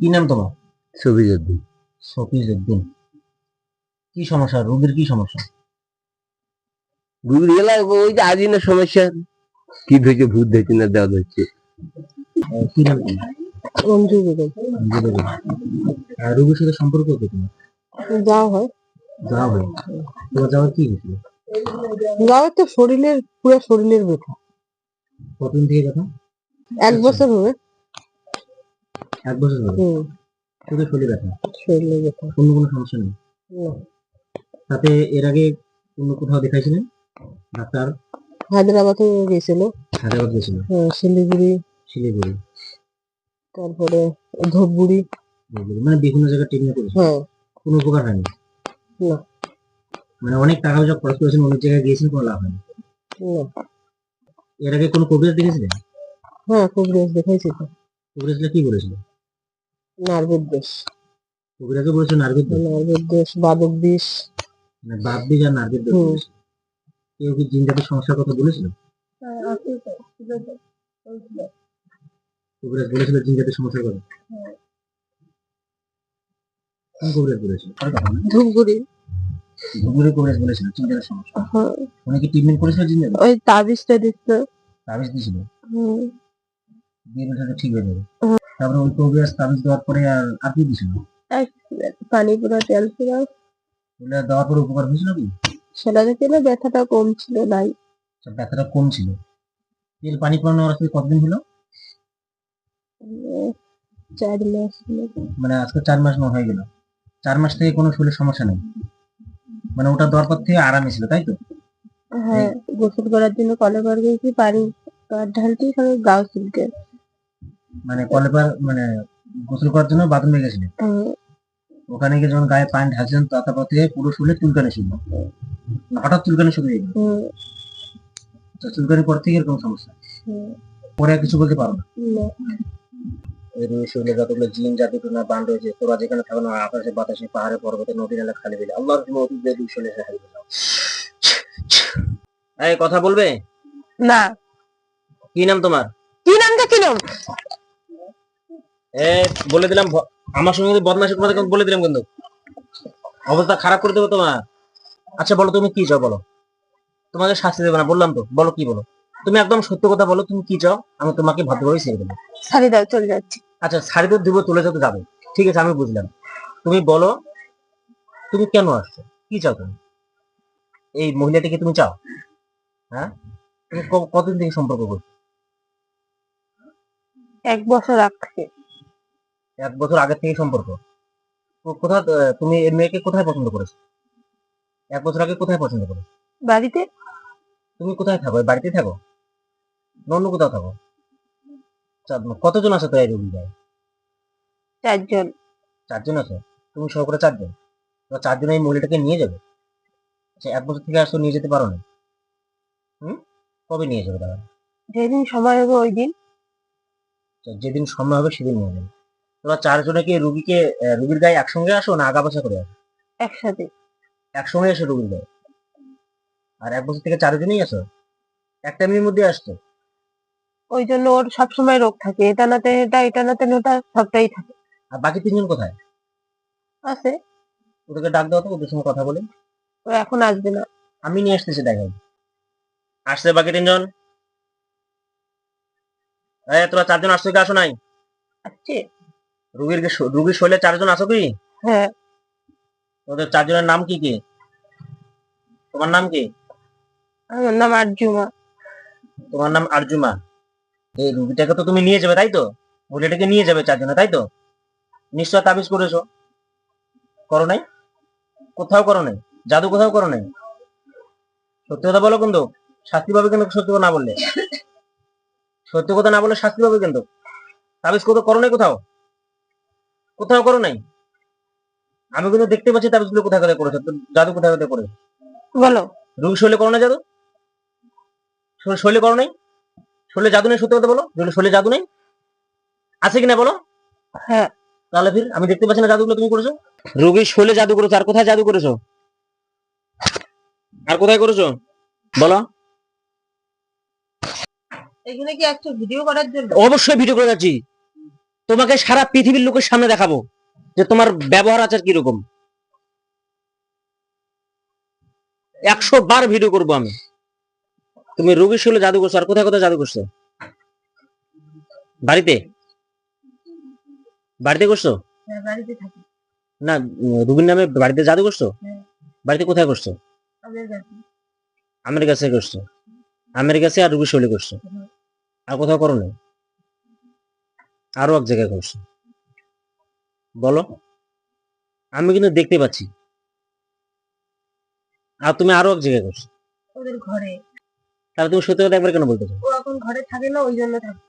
কি নাম তোমার? ছবিজুদ্দিন সফিজ উদ্দিন কি সমস্যা? রোগীর কি সমস্যা? রুগীর এলাকায় ওই যে আজই না সমস্যা। কি ধরছে ভূত ধরছে না দেওয়া ধরছে। কি নাম তোমার? রোগীর সাথে সম্পর্ক কি তোমার? যাওয়া হয়। যাওয়া হয়? তোমার যাওয়ার কি হয়েছিল? যাওয়া তো শরীরের পুরো শরীরের ব্যথা। কতদিন থেকে কথা এক বছর হবে। এক বছর ধরে? শুধু শরীর ব্যথা? শরীরের ব্যথা। অন্য কোনো সমস্যা নেই? না। তাতে এর আগে অন্য কোথাও দেখাইছিলেন? ডাক্তার? হায়দ্রাবাদও গেছিল হায়দ্রাবাদ গেছিল হ্যাঁ, শিলিগুড়ি। শিলিগুড়ি। তারপরে ধূপগুড়ি। শিলিগুড়ি। মানে বিভিন্ন জায়গায় ট্রিটমেন্ট করেছে? হ্যাঁ। কোনো উপকার হয়নি? না। মানে অনেক টাকা পয়সা খরচ করেছেন অনেক জায়গায় গিয়েছেন কোনো লাভ হয়নি? না। এর আগে কোনো কবিরাজ দেখেছিলেন? হ্যাঁ কবিরাজ দেখাইছি তো। কবিরাজরা কি বলেছিল? নার্ভের দেশ। কবিরাজও বলেছিল নার্ভের দোষ নার্ভের দোষ বাদক বিষ মানে বাদ দিয়ে আর নার্ভের হুম। বলেছিল। কেউ কি জিন জাতির সমস্যার কথা বলেছিল? কবিরাজ বলেছিল জিন জাতির সমস্যার কথা? কোন কবিরাজ বলেছিল? ধূপগুড়ি। কবিরাজ বলেছিল সমস্যা। হ্যাঁ, উনি কি ট্রিটমেন্ট করেছিল জাতি ওই তাবিজটা দিচ্ছ তাবিজ দিয়েছিল? হুম, দিয়ে ঠিক হয়ে যাবে। তারপরে ওই কবিরাজ তাবিজ দেওয়ার পরে আর আর কি দিয়েছিল পানি পুরা তেল পুরা। ওগুলো দেওয়ার পরে উপকার হয়েছিল কি? সেটা দেখে না ব্যথাটা কম ছিল নাই। সব ব্যথাটা কম ছিল। তেল পানি পড়ানো আসলে কতদিন হলো? চার মাস মানে আজকে চার মাস না হয়ে গেল। চার মাস থেকে কোনো শরীর সমস্যা নেই? মানে ওটা দেওয়ার পর থেকে আরামে ছিল তাই তো? হ্যাঁ গোসল করার জন্য কলে বার গেছি পানি আর ঢালতে সবাই গাও চুলকে মানে কলেপার মানে গোসল করার জন্য বাথরুমে গেছিলেন। ওখানে গিয়ে যখন গায়ে পানি ঢালছিলেন তারপর থেকে পুরো শরীরে চুলকানি শুরু হঠাৎ চুলকানি শুরু হয়ে গেল। চুলকানি পর থেকে এরকম সমস্যা। পরে কিছু বলতে পারো না। এই শরীরে যতগুলো জিন জাদু টুনা বান রয়েছে তোরা যেখানে থাকো না আকাশে বাতাসে পাহাড়ে পর্বতে নদী নালা খালি বিলে আল্লাহর তুমি অতীত দিয়ে শরীরে হারিয়ে এই কথা বলবে? না। কি নাম তোমার? কি নামটা কি নাম? এ বলে দিলাম আমার সঙ্গে যদি বদমাশি তোমাদের বলে দিলাম কিন্তু। অবস্থা খারাপ করে দেবো তোমার। আচ্ছা বলো তুমি কি চাও বলো। তোমাকে শাস্তি দেবে না বললাম তো বলো কি বলো। তুমি একদম সত্য কথা বলো তুমি কি চাও আমি তোমাকে ভদ্রভাবে ছেড়ে দেবো। সারি দাও চলে যাচ্ছি। আচ্ছা শাড়ি তো দিব তুলে যেতে যাবে। ঠিক আছে আমি বুঝলাম। তুমি বলো তুমি কেন আসছো? কি চাও তুমি? এই মহিলাটিকে তুমি চাও? হ্যাঁ? তুমি কতদিন থেকে সম্পর্ক করছ? এক বছর আগে এক বছর আগের থেকে সম্পর্ক। তো কোথায় তুমি এই মেয়েকে কোথায় পছন্দ করেছ? এক বছর আগে কোথায় পছন্দ করেছ? বাড়িতে। তুমি কোথায় থাকো? বাড়িতে থাকো? অন্য কোথাও থাকো? চার- কতজন আছে তো এই রোগী গায়ে চারজন। চারজন আছে? তুমি সহ করে চারজন চারজন এই মহিলাটাকে নিয়ে যাবে? আচ্ছা এক বছর থেকে আসো নিয়ে যেতে পারো না। হুম? কবে নিয়ে যাবে দাদা যেদিন সময় হবে ওই দিন। আচ্ছা, যেদিন সময় হবে সেদিন নিয়ে যাবে। তোমরা চারজনে কি রুগীকে রুগীর গায়ে একসঙ্গে আসো না আগা পাশা করে আসো? একসাথে। একসঙ্গে এসো রুগীর গায়ে। আর এক বছর থেকে চারজনই আসো একটা মেয়ের মধ্যে আসতো ওই জন্য ওর সবসময় রোগ থাকে। এটা নাতে এটা এটা নাতে ওটা সবটাই থাকে। আর বাকি তিনজন কোথায়? আছে। ওদেরকে ডাক দাও তো ওদের সঙ্গে কথা বলে। ও এখন আসবে না। আমি নিয়ে আসতেছি দেখাই আসছে বাকি তিনজন? এই তোরা চারজন আসছো কি আসো নাই? আসছে। রুগীর রুগীর শরীরে চারজন আছো কি? হ্যাঁ। তোদের চারজনের নাম কি কি? তোমার নাম কি? আমার নাম আরজুমা। তোমার নাম আরজুমা। এই রুগীটাকে তো তুমি নিয়ে যাবে তাই তো? মহিলাটাকে নিয়ে যাবে চারজনে তাই তো? নিশ্চয় তাবিজ করেছ করো নাই? কোথাও করো নাই? জাদু কোথাও করো নাই? সত্যি কথা বলো কিন্তু শাস্তি পাবে কিন্তু সত্যি কথা না বললে। সত্যি কথা না বললে শাস্তি পাবে কিন্তু। তাবিজ কোথাও করো নাই কোথাও? কোথাও করো নাই? আমি কিন্তু দেখতে পাচ্ছি তাবিজগুলো কোথায় কোথায় করেছ। জাদু কোথায় কোথায় করেছ? বলো। রুগী শৈলে করো না জাদু? শৈলে করো নাই? শরীরে জাদু নেই সত্যি কথা বলো? শরীরে জাদু নেই? আছে কিনা বলো? হ্যাঁ। তাহলে ফির আমি দেখতে পাচ্ছি না জাদুগুলো তুমি করেছ। রোগীর শৈলে জাদু করেছ। আর কোথায় জাদু করেছ? আর কোথায় করেছ? বলো। এখানে কি একটা ভিডিও করার জন্য? অবশ্যই ভিডিও করে যাচ্ছি। তোমাকে সারা পৃথিবীর লোকের সামনে দেখাবো যে তোমার ব্যবহার আচার কীরকম। একশো বার ভিডিও করব আমি। তুমি রোগীর শরীরে জাদু করছ আর কোথায় কোথায় জাদু করছ? বাড়িতে? বাড়িতে করছ? হ্যাঁ, না রুগীর নামে বাড়িতে জাদু করছ? হ্যাঁ। বাড়িতে কোথায় করছ? আমাদের কাছে করছ। আমেরিকা থেকে আর রুগীর শরীরে করছ। আর কোথাও করো নাই? আরও এক জায়গায় করছ বলো আমি কিন্তু দেখতে পাচ্ছি। আর তুমি আরও এক জায়গায় করছ ওদের ঘরে। তাহলে তুমি সত্যি কথা একবার কেন বলতেছো ও এখন ঘরে থাকে না ওই জন্য থাকে।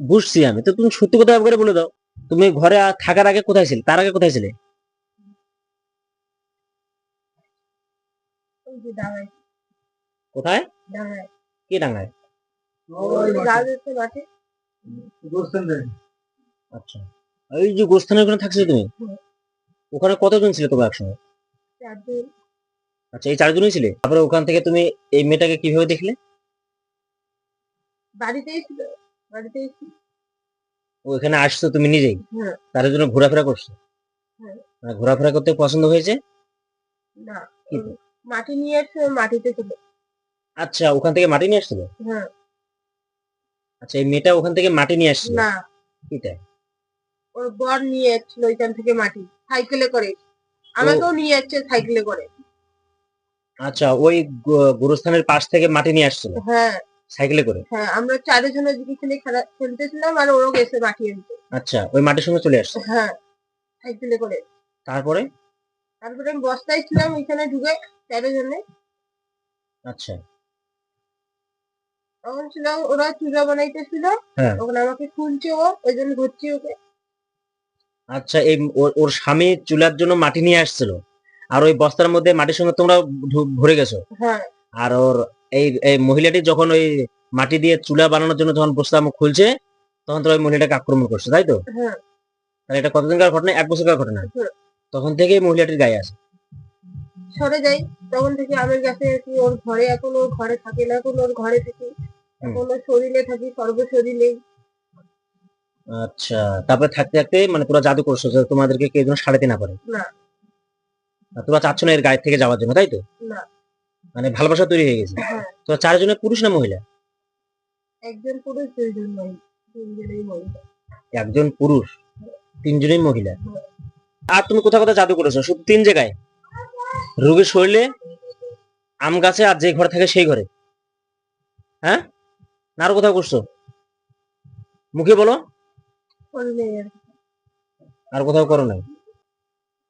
বুঝছি আমি। তো তুমি সত্যি কথা একবারে বলে দাও তুমি ঘরে থাকার আগে কোথায় ছিলে? তার আগে কোথায় ছিলে? ডাঙায়। কোথায়? ডাঙায়। কি মাঠে আচ্ছা। এই যে গোস্থানের ওখানে থাকছিলে তুমি? ওখানে কতজন ছিলে তোমরা একসঙ্গে? আচ্ছা এই চারজনই ছিলে? তারপরে ওখান থেকে তুমি এই মেয়েটাকে কীভাবে দেখলে? বাড়িতেই ছিল বাড়িতেই ছিল। ও এখানে আসছো তুমি নিজেই? হ্যাঁ। তার জন্য ঘোরাফেরা করছ? হ্যাঁ। মানে ঘোরাফেরা করতে পছন্দ হয়েছে? না মাটি নিয়ে এসে মাটিতে ছিল। আচ্ছা ওখান থেকে মাটি নিয়ে আসছিল? হ্যাঁ। আচ্ছা এই মেয়েটা ওখান থেকে মাটি নিয়ে আসছিল? না। এটা ওর বর নিয়ে যাচ্ছিল ওইখান থেকে মাটি সাইকেলে করে। আমাকেও নিয়ে যাচ্ছে সাইকেলে করে। আচ্ছা ওই গোরস্থানের পাশ থেকে মাটি নিয়ে আসছিল? হ্যাঁ। সাইকেলে করে? হ্যাঁ আমরা চারজনের দিকে খেলে খেলা খেলতেছিলাম আর ওরও গেছে মাটি আনতে। আচ্ছা ওই মাটির সঙ্গে চলে আসছে? হ্যাঁ সাইকেলে করে। তারপরে? তারপরে আমি বস্তায় ছিলাম ওইখানে ঢুকে চারজনে আচ্ছা। তখন ছিলাম ওরা চূড়া বানাইতেছিল হ্যাঁ। ওখানে আমাকে খুলছে ও ওই জন্য ধরছি ওকে। আচ্ছা এই ওর- স্বামী চুলার জন্য মাটি নিয়ে আসছিল আর ওই বস্তার মধ্যে মাটির সঙ্গে তোমরা ভরে গেছো? হ্যাঁ। আর ওর এই এই মহিলাটি যখন ওই মাটি দিয়ে চুলা বানানোর জন্য যখন বস্তা খুলছে তখন তো ওই মহিলাটাকে আক্রমণ করছে তাই তো? হ্যাঁ। তাহলে এটা কতদিনকার ঘটনা? এক বছরকার ঘটনা। তখন থেকেই মহিলাটির গায়ে আছে। সরে যাই তখন থেকে আমার কাছে কি ওর ঘরে এখন ওর ঘরে থাকে না এখন ওর ঘরে থাকি। এখন ওর শরীরে থাকি সর্বশরীরেই আচ্ছা তারপরে থাকতে থাকতে মানে তোরা জাদু করছ যে তোমাদেরকে কেউ যেন সারাতে না পারে না। তোরা চাচ্ছ না এর গায়ে থেকে যাওয়ার জন্য তাই তো? না। মানে ভালোবাসা তৈরি হয়ে গেছে। হ্যাঁ। তো চারজনের পুরুষ না মহিলা? একজন পুরুষ দুইজন মহিলা মহিলা। একজন পুরুষ তিনজনই মহিলা। আর তুমি কোথাও কোথাও জাদু করেছ? শুধু তিন জায়গায়? রোগীর শরীরে আম গাছে আর যে ঘরে থাকে সেই ঘরে। হ্যাঁ? না আরও কোথাও করছ মুখে বলো। আর কোথাও করো নাই।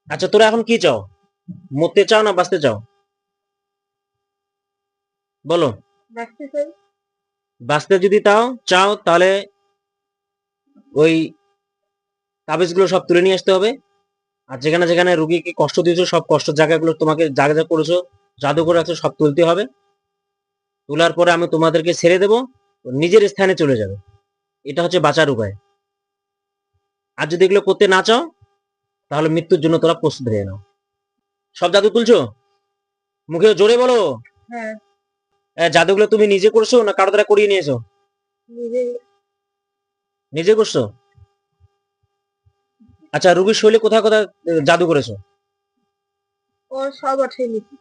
আচ্ছা তোরা এখন কি চাও? মরতে চাও না বাঁচতে চাও? বলো। বাঁচতে যদি তাও চাও তাহলে ওই কাগজগুলো সব তুলে নিয়ে আসতে হবে। আর যেখানে যেখানে রুগীকে কষ্ট দিয়েছ সব কষ্ট জায়গাগুলো তোমাকে যা যা করেছ জাদু করে রাখছো সব তুলতে হবে। তোলার পরে আমি তোমাদেরকে ছেড়ে দেব নিজের স্থানে চলে যাবে। এটা হচ্ছে বাঁচার উপায়। আর যদি এগুলো করতে না চাও তাহলে মৃত্যুর জন্য তোরা প্রস্তুত হয়ে নাও। সব জাদু তুলছো? মুখে জোরে বলো। হ্যাঁ। জাদুগুলো তুমি নিজে করছ না কারও দ্বারা করিয়ে নিয়েছো? নিজে করছ? আচ্ছা রুগীর শৈলী কোথায় কোথায় জাদু করেছ? ওর সব নিচে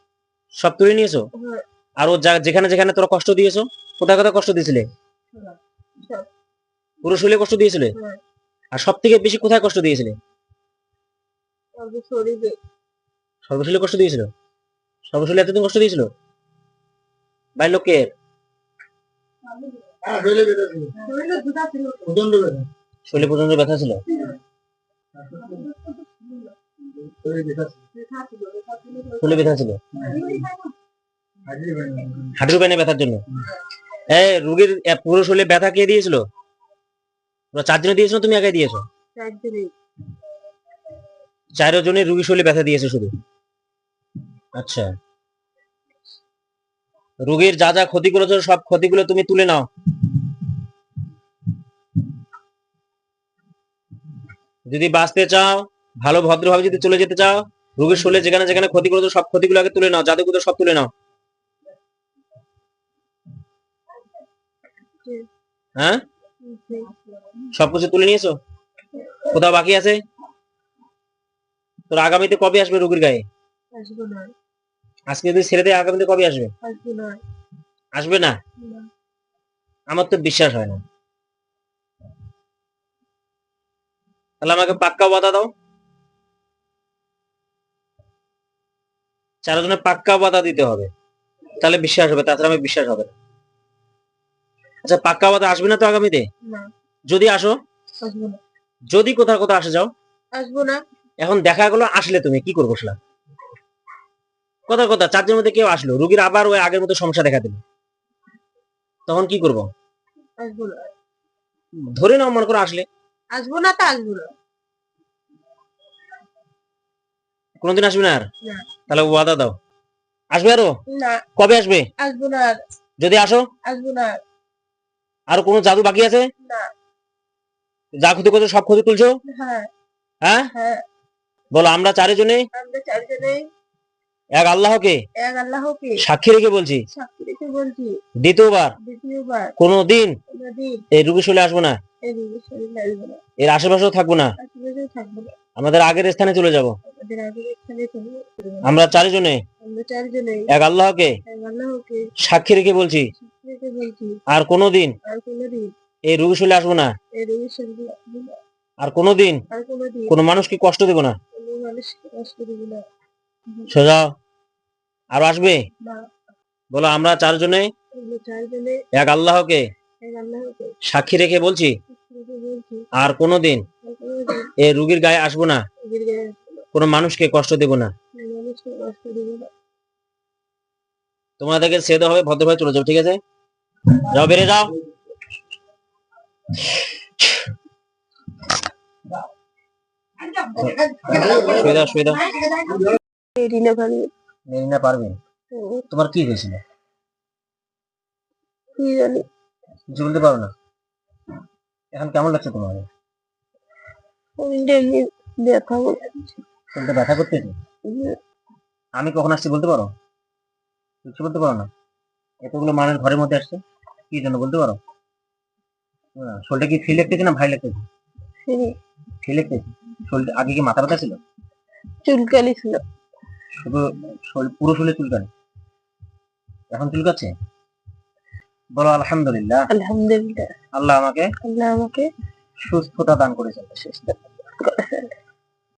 সব তুলে নিয়েছো? হ্যাঁ। আর ও যেখানে যেখানে তোরা কষ্ট দিয়েছ কোথায় কোথায় কষ্ট দিয়েছিলে? পুরো শৈলে কষ্ট দিয়েছিলে? হ্যাঁ। আর সব থেকে বেশি কোথায় কষ্ট দিয়েছিলে? সর্বশৈলে কষ্ট দিয়েছিল? সর্বশৈলে এতদিন কষ্ট দিয়েছিল? দুটা ছিল। শৈলে পর্যন্ত ব্যথা ছিল? ছিল ব্যথা ছিল? হাঁটুর পাইনে ব্যথার জন্য? এ রুগীর পুরো শৈলে ব্যথা কে দিয়েছিল? চারজনে দিয়েছিল তুমি একাই দিয়েছ? চারজনের রুগী শৈলে ব্যথা দিয়েছে শুধু? আচ্ছা। রোগীর যা যা ক্ষতি করেছ সব ক্ষতিগুলো তুমি তুলে নাও। যদি বাঁচতে চাও ভালো ভদ্রভাবে যদি চলে যেতে চাও রোগীর শরীরে যেখানে যেখানে ক্ষতি করেছ সব ক্ষতিগুলো আগে তুলে নাও জাদুগুলো সব তুলে নাও। হ্যাঁ? সবকিছু তুলে নিয়েছো? কোথাও বাকি আছে? তোর আগামীতে কবে আসবে রোগীর গায়ে? আজকে যদি ছেড়ে দেয় আগামীতে কবে আসবে? না। আসবে না। আমার তো বিশ্বাস হয় না। তাহলে আমাকে পাক্কা বাধা দাও। চারজনে পাক্কা বাধা দিতে হবে। তাহলে বিশ্বাস হবে তাছাড়া আমি বিশ্বাস হবে না। আচ্ছা পাক্কা বাধা আসবে না তো আগামীতে? যদি আসো যদি কোথাও কোথাও আসে যাও। আসব না। এখন দেখা গেলো আসলে তুমি কি করব সেটা? কথা কথা চারজনের মধ্যে কেউ আসলো রুগীর আবার ওই আগের মতো সমস্যা দেখা দিল। তখন কি করব? ধরে নাও মনে করো আসলে। আসব না তো আসব না। কোনোদিন আসবে না আর? তাহলে ওয়াদা দাও। আসবে আরও? না। কবে আসবে? আসব না আর, যদি আসো? আসব না আর, কোনো জাদু বাকি আছে? না। যা ক্ষতি করছ সব ক্ষতি তুলছো? হ্যাঁ। হ্যাঁ? হ্যাঁ। বলো আমরা চারিজনে? আমরা চারজনে। এক আল্লাহকে? এক আল্লাহকে। সাক্ষী রেখে বলছি। সাক্ষী রেখে বলছি। দ্বিতীয়বার। দ্বিতীয়বার। কোনো দিন কোনোদিন। এই রুগী চলে আসব না। এর আশেপাশেও থাকব না? আমাদের আগের স্থানে চলে যাব। আমরা চারিজনে? এক আল্লাহকে? সাক্ষী রেখে বলছি? আর কোনোদিন এই রুগী চলে আসব না? আর কোনোদিন কোনো মানুষকে কষ্ট দেবো না? কোনো মানুষকে কষ্ট দেবো না। সোজা। আর আসবে? বলো আমরা চারজনে। এক আল্লাহকে? সাক্ষী রেখে বলছি, আর কোনোদিন এই রুগীর গায়ে আসব না। কোনো মানুষকে কষ্ট দেবো না। তোমাদেরকে সেদে হবে, ভদ্রভাবে চলে যাও ঠিক আছে? যাও, বেরিয়ে যাও। তোমার কি হয়েছিল? কি জানি। কিছু বলতে পারো না। এখন কেমন লাগছে তোমার? শরীরটা ব্যথা বলে ব্যথা করতেছে আমি কখন আসছি বলতে পারো? কিছু বলতে পারো না। এতগুলো মানুষ ঘরের মধ্যে আসছে কি জন্য বলতে পারো? শরীরটা কি ফ্রি লাগতেছে না ভাই লাগতেছে ফ্রি। লাগতেছে শরীরটা আগে কি মাথা ব্যথা ছিল? চুলকানি ছিল। শুধু পুরো শরীরে চুলকানি। এখন চুলকাচ্ছে? বলো আলহামদুলিল্লাহ। আলহামদুলিল্লাহ। আল্লাহ আমাকে আল্লাহ আমাকে সুস্থতা দান করেছেন। সুস্থতা